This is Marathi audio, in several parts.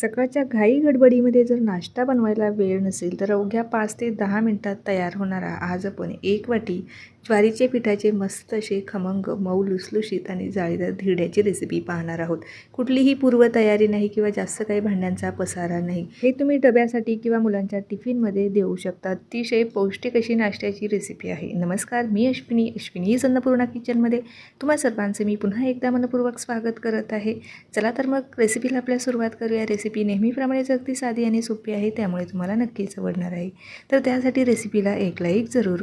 सकाळच्या घाई गडबडीमध्ये जर नाश्ता बनवायला वेळ नसेल तर अवघ्या पाच ते दहा मिनटात तयार होणारा आज आपण एक वाटी ज्वारीचे पिठाचे मस्त असे खमंग मऊ लुसलुशीत आणि जाळीदार धिरड्याची रेसिपी पाहणार आहोत. कुठलीही पूर्वतयारी नाही किंवा जास्त काही भांड्यांचा पसारा नाही. हे तुम्ही डब्यासाठी किंवा मुलांच्या टिफिनमध्ये देऊ शकता. अतिशय पौष्टिक अशी नाश्त्याची रेसिपी आहे. नमस्कार मी अश्विनी अश्विनी अन्नपूर्णा किचनमध्ये तुम्हा सर्वांचे मी पुन्हा एकदा मनपूर्वक स्वागत करत आहे. चला तर मग रेसिपीला आपल्या सुरुवात करूया. रेसिपी नेहमीप्रमाणेच अगदी साधी आणि सोपी आहे त्यामुळे तुम्हाला नक्कीच आवडणार आहे. तर त्यासाठी रेसिपीला एक लाईक जरूर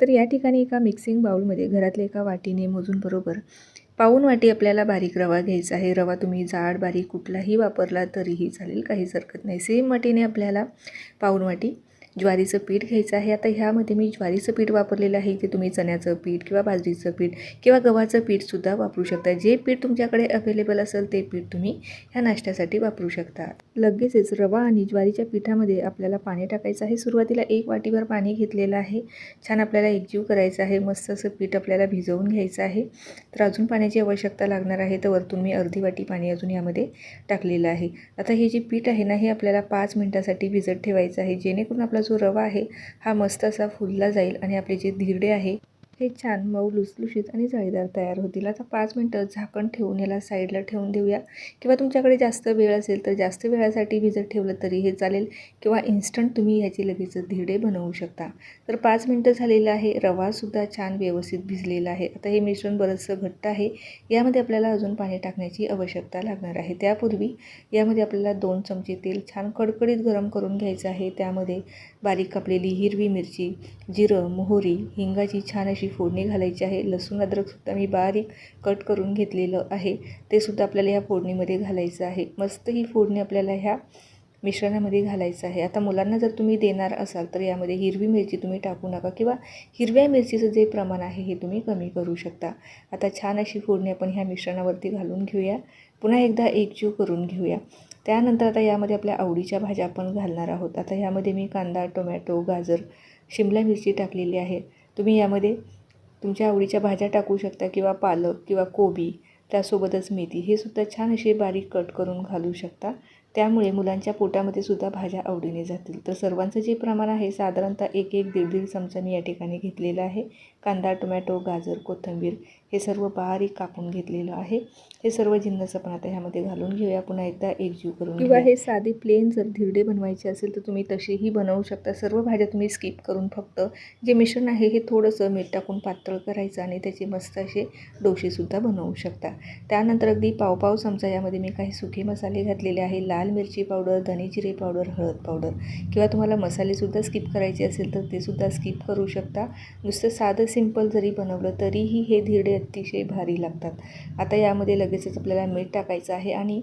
तर या ठिकाणी एका मिक्सिंग बाऊलमध्ये घरातल्या एका वाटीने मोजून बरोबर पाऊन वाटी आपल्याला बारीक रवा घ्यायचा आहे. रवा तुम्ही जाड बारीक कुठलाही वापरला तरीही चालेल काहीच हरकत नाही. सेम वाटीने आपल्याला पाऊन वाटी ज्वारीचं पीठ घ्यायचं आहे. आता ह्यामध्ये मी ज्वारीचं पीठ वापरलेलं आहे. ते तुम्ही चण्याचं पीठ किंवा बाजरीचं पीठ किंवा गव्हाचं पीठसुद्धा वापरू शकता. जे पीठ तुमच्याकडे अवेलेबल असेल ते पीठ तुम्ही ह्या नाश्त्यासाठी वापरू शकता. लगेचच रवा आणि ज्वारीच्या पिठामध्ये आपल्याला पाणी टाकायचं आहे. सुरुवातीला एक वाटीभर पाणी घेतलेलं आहे. छान आपल्याला एकजीव करायचं आहे. मस्त असं पीठ आपल्याला भिजवून घ्यायचं आहे. तर अजून पाण्याची आवश्यकता लागणार आहे. तर वरतून मी अर्धी वाटी पाणी अजून यामध्ये टाकलेलं आहे. आता हे जे पीठ आहे ना हे आपल्याला पाच मिनटासाठी भिजत ठेवायचं आहे. जेणेकरून आपला जो रवा आहे हा मस्त असा फुलला जाईल आणि आपले जे धिरडे आहे हे छान मऊ लुसलुशीत आणि जाळीदार तयार होतील. आता पाच मिनटं झाकण ठेवून याला साईडला ठेवून देऊया. किंवा तुमच्याकडे जास्त वेळ असेल तर जास्त वेळासाठी भिजत ठेवलं तरी हे चालेल. किंवा इन्स्टंट तुम्ही ह्याची लगेच धिरडे बनवू शकता. तर पाच मिनटं झालेलं आहे. रवासुद्धा छान व्यवस्थित भिजलेला आहे. आता हे मिश्रण बरंचसं घट्ट आहे. यामध्ये आपल्याला अजून पाणी टाकण्याची आवश्यकता लागणार आहे. त्यापूर्वी यामध्ये आपल्याला दोन चमचे तेल छान कडकडीत गरम करून घ्यायचं आहे. त्यामध्ये बारीक कापलेली हिरवी मिरची जिरं मोहरी हिंगाची छान अशी फोडणी घालायची आहे. लसूण अद्रकसुद्धा मी बारीक कट करून घेतलेलं आहे. ते सुद्धा आपल्याला ह्या फोडणीमध्ये घालायचं आहे. मस्त ही फोडणी आपल्याला ह्या मिश्रणामध्ये घालायचं आहे. आता मुलांना जर तुम्ही देणार असाल तर यामध्ये हिरवी मिरची तुम्ही टाकू नका किंवा हिरव्या मिरचीचं जे प्रमाण आहे हे तुम्ही कमी करू शकता. आता छान अशी फोडणी आपण ह्या मिश्रणावरती घालून घेऊया. पुन्हा एकदा एकजीव करून घेऊया. त्यानंतर आता यामध्ये आपल्या आवडीच्या भाज्या आपण घालणार आहोत. आता यामध्ये मी कांदा टोमॅटो गाजर शिमला मिरची टाकलेली आहे. तुम्ही यामध्ये तुमच्या आवडीच्या भाज्या टाकू शकता किंवा पालक किंवा कोबी त्यासोबतच मेथी. हे सुद्धा छान असे बारीक कट करून घालू शकता. त्यामुळे मुलांच्या पोटामध्ये सुद्धा भाज्या आवडीने जातील. तर सर्वांचं जे प्रमाण आहे साधारणतः एक एक दीड दीड चमचा मी या ठिकाणी घेतलेला आहे. कांदा टोमॅटो गाजर कोथिंबीर हे सर्व बारीक कापून घेतलेलं आहे. हे सर्व जिन्नस आपण आता ह्यामध्ये घालून घेऊया. पुन्हा एकदा एकजीव करून किंवा हे साधी प्लेन जर धिरडे बनवायचे असेल तर तुम्ही तसेही बनवू शकता. सर्व भाज्या तुम्ही स्किप करून फक्त जे मिश्रण आहे हे थोडंसं मीठ टाकून पातळ करायचं आणि त्याचे मस्त असे डोसेसुद्धा बनवू शकता. त्यानंतर अगदी पाव पाव चमचा यामध्ये मी काही सुके मसाले घातलेले आहे. लाल मिरची पावडर धने जिरे पावडर हळद पावडर. किंवा तुम्हाला मसालेसुद्धा स्किप करायचे असेल तर ते सुद्धा स्किप करू शकता. नुसतं साधं सिंपल जरी बनवलं तरीही हे धिरडे अतिशय भारी लागतात. आता यामध्ये लगेचच आपल्याला मीठ टाकायचं आहे आणि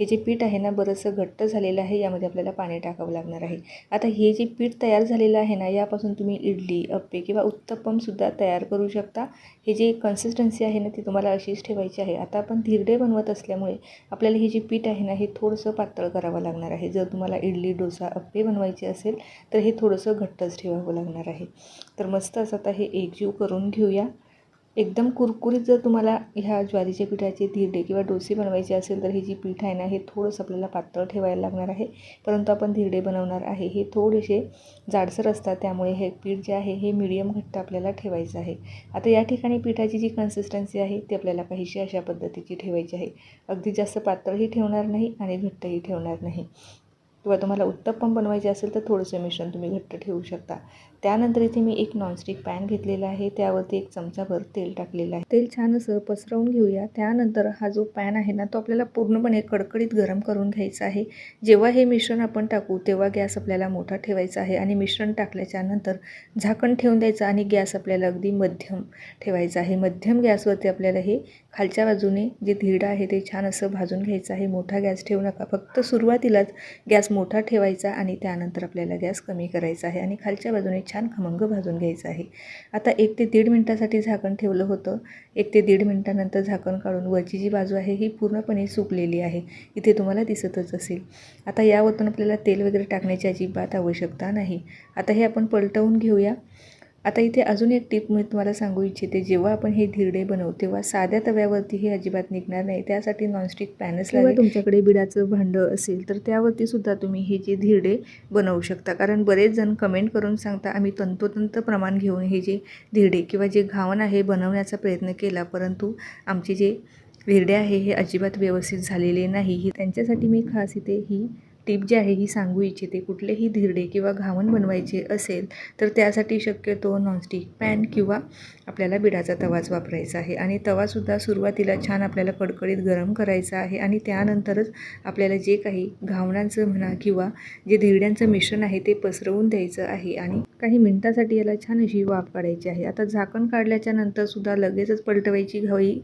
हे जे पीठ आहे ना बरंचसं घट्ट झालेलं आहे यामध्ये आपल्याला पाणी टाकावं लागणार आहे. आता हे जे पीठ तयार झालेलं आहे ना यापासून तुम्ही इडली अप्पे किंवा उत्तप्पमसुद्धा तयार करू शकता. हे जे कन्सिस्टन्सी आहे ना ती तुम्हाला अशीच ठेवायची आहे. आता आपण धिरडे बनवत असल्यामुळे आपल्याला हे जे पीठ आहे ना हे थोडंसं पातळ करावं लागणार आहे. जर तुम्हाला इडली डोसा अप्पे बनवायचे असेल तर हे थोडंसं घट्टच ठेवावं लागणार आहे. तर मस्त असं आता हे एकजीव करून घेऊया. एकदम कुरकुरीत जर तुम्हाला ह्या ज्वारीच्या पिठाचे धिरडे किंवा डोसे बनवायचे असेल तर हे जी पीठ आहे ना हे थोडंसं आपल्याला पातळ ठेवायला लागणार आहे. परंतु आपण धिरडे बनवणार आहे हे थोडेसे जाडसर असतात त्यामुळे हे पीठ जे आहे हे मिडियम घट्ट आपल्याला ठेवायचं आहे. आता या ठिकाणी पिठाची जी कन्सिस्टन्सी आहे ती आपल्याला पाहिजे अशा पद्धतीची ठेवायची आहे. अगदी जास्त पातळही ठेवणार नाही आणि घट्टही ठेवणार नाही. किंवा तुम्हाला उत्तप्पम बनवायचे असेल तर थोडंसं मिश्रण तुम्ही घट्ट ठेवू शकता. त्यानंतर इथे मी एक नॉनस्टिक पॅन घेतलेला आहे. त्यावरती एक चमचाभर तेल टाकलेलं आहे. तेल छान असं पसरवून घेऊया. त्यानंतर हा जो पॅन आहे ना तो आपल्याला पूर्णपणे कडकडीत गरम करून घ्यायचा आहे. जेव्हा हे मिश्रण आपण टाकू तेव्हा गॅस आपल्याला मोठा ठेवायचा आहे आणि मिश्रण टाकल्याच्या नंतर झाकण ठेवून द्यायचं आणि गॅस आपल्याला अगदी मध्यम ठेवायचा आहे. मध्यम गॅसवरती आपल्याला हे खालच्या बाजूने जे धिरडं आहे ते छान असं भाजून घ्यायचं आहे. मोठा गॅस ठेवू नका. फक्त सुरुवातीलाच गॅस मोठा ठेवायचा आणि त्यानंतर आपल्याला गॅस कमी करायचा आहे आणि खालच्या बाजूने छान खमंग भाजून घ्यायचा आहे. आता एक ते दीड मिनटासाठी झाकण ठेवलं होतं. एक ते दीड मिनटानंतर झाकण काढून वरची जी बाजू आहे ही पूर्णपणे सुकलेली आहे. इथे तुम्हाला दिसतच असेल. आता यावरतून आपल्याला तेल वगैरे टाकण्याची अजिबात आवश्यकता नाही. आता हे आपण पलटवून घेऊया. आता इथे अजून एक टीप मी तुम्हाला सांगू इच्छिते. जेव्हा आपण हे धिरडे बनवू तेव्हा साध्या तव्यावरती हे अजिबात निघणार नाही. त्यासाठी नॉनस्टिक पॅनच किंवा तुमच्याकडे बिडाचं भांडं असेल तर त्यावरती सुद्धा तुम्ही हे जे धिरडे बनवू शकता. कारण बरेच जण कमेंट करून सांगता आम्ही तंतोतंत प्रमाण घेऊन हे जे धिरडे किंवा जे घावण आहे बनवण्याचा प्रयत्न केला परंतु आमचे जे धिरडे आहे हे अजिबात व्यवस्थित झालेले नाही. ही त्यांच्यासाठी मी खास इथे ही टीप जी आहे ही सांगू इच्छिते. कुठलेही धिरडे किंवा घावण बनवायचे असेल तर त्यासाठी शक्यतो नॉनस्टिक पॅन किंवा आपल्याला बिडाचा तवाच वापरायचा आहे. आणि तवासुद्धा सुरुवातीला छान आपल्याला कडकडीत गरम करायचा आहे आणि त्यानंतरच आपल्याला जे काही घावणांचं म्हणा किंवा जे धिरड्यांचं मिश्रण आहे ते पसरवून द्यायचं आहे आणि काही मिनटासाठी याला छान अशी वाफ काढायची आहे. आता झाकण काढल्याच्या नंतरसुद्धा लगेचच पलटवायची घाई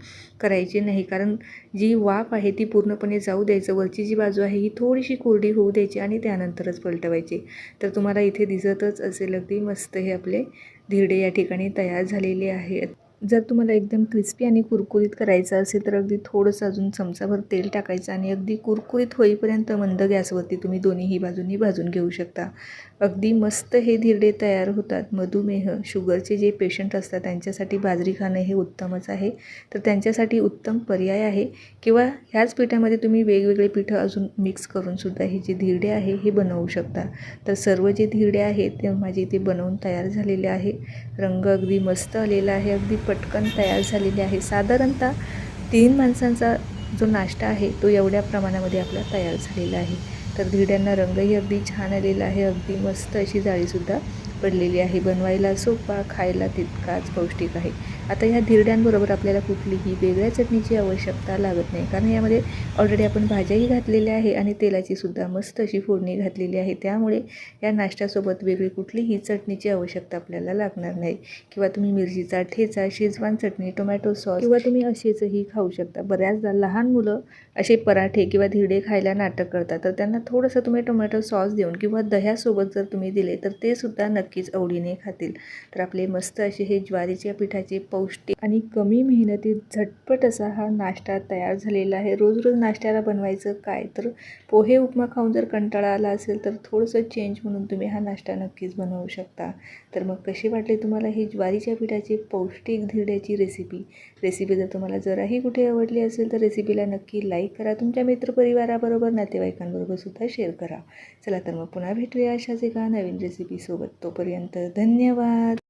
करायची नाही कारण जी वाफ आहे ती पूर्णपणे जाऊ द्यायचं. वरची जी बाजू आहे ही थोडीशी कोरडी होऊ द्यायची आणि त्यानंतरच पलटवायची. तर तुम्हाला इथे दिसतच असेल अगदी मस्त हे आपले धिरडे या ठिकाणी तयार झालेले आहेत. जर तुम्हाला एकदम क्रिस्पी आणि कुरकुरीत करायचं असेल तर अगदी थोडंसं अजून चमचाभर तेल टाकायचं आणि अगदी कुरकुरीत होईपर्यंत मंद गॅसवरती तुम्ही दोन्हीही बाजूंनी भाजून घेऊ शकता. अगदी मस्त हे धिरडे तयार होतात. मधुमेह शुगरचे जे पेशंट असतात त्यांच्यासाठी बाजरी खाणं हे उत्तमच आहे. तर त्यांच्यासाठी उत्तम पर्याय आहे. किंवा ह्याच पिठामध्ये तुम्ही वेगवेगळे पिठं अजून मिक्स करूनसुद्धा हे जे धिरडे आहे हे बनवू शकता. तर सर्व जे धिरडे आहेत ते माझे इथे बनवून तयार झालेले आहे. रंग अगदी मस्त आलेला आहे. अगदी पटकन तयार झालेली आहे. साधारणतः तीन माणसांचा जो नाश्ता आहे तो एवढ्या प्रमाणामध्ये आपला तयार झालेला आहे. तर धिड्यांना रंगही अगदी छान आलेला आहे अगदी मस्त अशी जाळीसुद्धा पडलेली आहे. बनवायला सोपा खायला तितकाच पौष्टिक आहे. आता ह्या धिरड्यांबरोबर आपल्याला कुठलीही वेगळ्या चटणीची आवश्यकता लागत नाही. कारण यामध्ये ऑलरेडी आपण भाज्याही घातलेल्या आहे आणि तेलाची सुद्धा मस्त अशी फोडणी घातलेली आहे. त्यामुळे या नाश्त्यासोबत वेगळी कुठलीही चटणीची आवश्यकता आपल्याला लागणार नाही. किंवा तुम्ही मिरचीचा ठेचा शेजवान चटणी टोमॅटो सॉस किंवा तुम्ही असेचही खाऊ शकता. बऱ्याचदा लहान मुलं असे पराठे किंवा धिरडे खायला नाटक करतात. तर त्यांना थोडंसं तुम्ही टोमॅटो सॉस देऊन किंवा दह्यासोबत जर तुम्ही दिले तर ते सुद्धा नक्कीच आवडीने खातील. तर आपले मस्त असे हे ज्वारीच्या पिठाचे पौष्टिक आणि कमी मेहनतीत झटपट असा हा नाश्ता तयार झालेला आहे. रोज रोज नाश्त्याला बनवायचं काय? तर पोहे उपमा खाऊन जर कंटाळा आला असेल तर थोडंसं चेंज म्हणून तुम्ही हा नाश्ता नक्कीच बनवू शकता. तर मग कशी वाटली तुम्हाला ही ज्वारीच्या पिठाची पौष्टिक धिरड्याची रेसिपी रेसिपी जर तुम्हाला जराही कुठे आवडली असेल तर रेसिपीला नक्की लाईक करा. तुमच्या मित्रपरिवाराबरोबर नातेवाईकांबरोबर सुद्धा शेअर करा. चला तर मग पुन्हा भेटूया अशाच एका नवीन रेसिपीसोबत तोपर्यंत धन्यवाद!